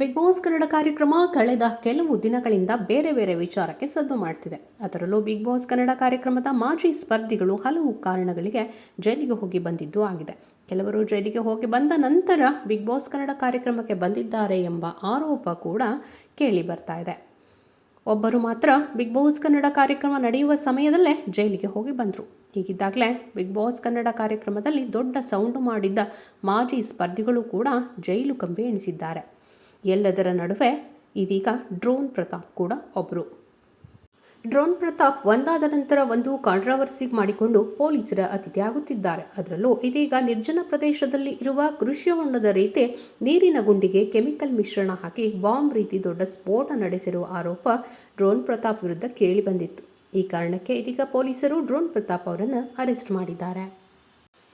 Big boss Kannada ಕಾರ್ಯಕ್ರಮ ಕಳೆದ ಕೆಲವು ದಿನಗಳಿಂದ ಬೇರೆ ಬೇರೆ ವಿಚಾರಕ್ಕೆ ಸದ್ದು ಮಾಡ್ತಿದೆ. ಅದರಲ್ಲೂ ಬಿಗ್ ಬಾಸ್ ಕನ್ನಡ ಕಾರ್ಯಕ್ರಮದ ಮಾಜಿ ಸ್ಪರ್ಧಿಗಳು ಹಲವು ಕಾರಣಗಳಿಗೆ ಜೈಲಿಗೆ ಹೋಗಿ ಬಂದಿದ್ದು ಆಗಿದೆ. ಕೆಲವರು ಜೈಲಿಗೆ ಹೋಗಿ ಬಂದ ನಂತರ ಬಿಗ್ ಬಾಸ್ ಕನ್ನಡ ಕಾರ್ಯಕ್ರಮಕ್ಕೆ ಬಂದಿದ್ದಾರೆ ಎಂಬ ಆರೋಪ ಕೂಡ ಕೇಳಿ ಬರ್ತಾ ಇದೆ. ಒಬ್ಬರು ಮಾತ್ರ ಬಿಗ್ ಬಾಸ್ ಕನ್ನಡ ಕಾರ್ಯಕ್ರಮ ನಡೆಯುವ ಸಮಯದಲ್ಲೇ ಜೈಲಿಗೆ ಹೋಗಿ ಬಂದರು. ಹೀಗಿದ್ದಾಗಲೇ ಬಿಗ್ ಬಾಸ್ ಕನ್ನಡ ಕಾರ್ಯಕ್ರಮದಲ್ಲಿ ದೊಡ್ಡ ಸೌಂಡು ಮಾಡಿದ್ದ ಮಾಜಿ ಸ್ಪರ್ಧಿಗಳು ಕೂಡ ಜೈಲು ಕಂಬಿ ಎಣಿಸಿದ್ದಾರೆ. ಎಲ್ಲದರ ನಡುವೆ ಇದೀಗ ಡ್ರೋನ್ ಪ್ರತಾಪ್ ಕೂಡ ಒಬ್ಬರು ಡ್ರೋನ್ ಪ್ರತಾಪ್ ಒಂದಾದ ನಂತರ ಒಂದು ಕಾಂಟ್ರವರ್ಸಿ ಮಾಡಿಕೊಂಡು ಪೊಲೀಸರ ಅತಿಥಿಯಾಗುತ್ತಿದ್ದಾರೆ. ಅದರಲ್ಲೂ ಇದೀಗ ನಿರ್ಜನ ಪ್ರದೇಶದಲ್ಲಿ ಇರುವ ಕೃಷಿ ಹೊಂಡದ ರೀತಿ ನೀರಿನ ಗುಂಡಿಗೆ ಕೆಮಿಕಲ್ ಮಿಶ್ರಣ ಹಾಕಿ ಬಾಂಬ್ ರೀತಿ ದೊಡ್ಡ ಸ್ಫೋಟ ನಡೆಸಿರುವ ಆರೋಪ ಡ್ರೋನ್ ಪ್ರತಾಪ್ ವಿರುದ್ಧ ಕೇಳಿಬಂದಿತ್ತು ಈ ಕಾರಣಕ್ಕೆ ಇದೀಗ ಪೊಲೀಸರು ಡ್ರೋನ್ ಪ್ರತಾಪ್ ಅವರನ್ನು ಅರೆಸ್ಟ್ ಮಾಡಿದ್ದಾರೆ.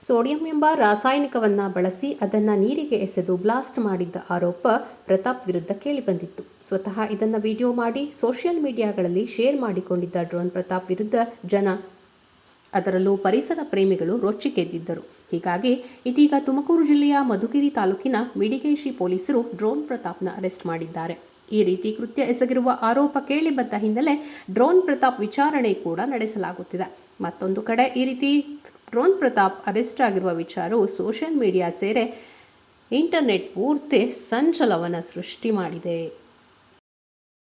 ಸೋಡಿಯಂ ಎಂಬ ರಾಸಾಯನಿಕವನ್ನ ಬಳಸಿ ಅದನ್ನ ನೀರಿಗೆ ಎಸೆದು ಬ್ಲಾಸ್ಟ್ ಮಾಡಿದ್ದ ಆರೋಪ ಪ್ರತಾಪ್ ವಿರುದ್ಧ ಕೇಳಿಬಂದಿತ್ತು. ಸ್ವತಃ ಇದನ್ನು ವಿಡಿಯೋ ಮಾಡಿ ಸೋಷಿಯಲ್ ಮೀಡಿಯಾಗಳಲ್ಲಿ ಶೇರ್ ಮಾಡಿಕೊಂಡಿದ್ದ ಡ್ರೋನ್ ಪ್ರತಾಪ್ ವಿರುದ್ಧ ಜನ ಅದರಲ್ಲೂ ಪರಿಸರ ಪ್ರೇಮಿಗಳು ರೊಚ್ಚಿಗೆದ್ದಿದ್ದರು ಹೀಗಾಗಿ ಇದೀಗ ತುಮಕೂರು ಜಿಲ್ಲೆಯ ಮಧುಗಿರಿ ತಾಲೂಕಿನ ಮಿಡಿಗೇಶಿ ಪೊಲೀಸರು ಡ್ರೋನ್ ಪ್ರತಾಪ್ನ ಅರೆಸ್ಟ್ ಮಾಡಿದ್ದಾರೆ. ಈ ರೀತಿ ಕೃತ್ಯ ಎಸಗಿರುವ ಆರೋಪ ಕೇಳಿಬಂದ ಹಿನ್ನೆಲೆ ಡ್ರೋನ್ ಪ್ರತಾಪ್ ವಿಚಾರಣೆ ಕೂಡ ನಡೆಸಲಾಗುತ್ತಿದೆ. ಮತ್ತೊಂದು ಕಡೆ ಈ ರೀತಿ ಡ್ರೋನ್ ಪ್ರತಾಪ್ ಅರೆಸ್ಟ್ ಆಗಿರುವ ವಿಚಾರವು ಸೋಷಿಯಲ್ ಮೀಡಿಯಾ ಸೇರೆ ಇಂಟರ್ನೆಟ್ ಪೂರ್ತಿ ಸಂಚಲವನ್ನು ಸೃಷ್ಟಿ ಮಾಡಿದೆ.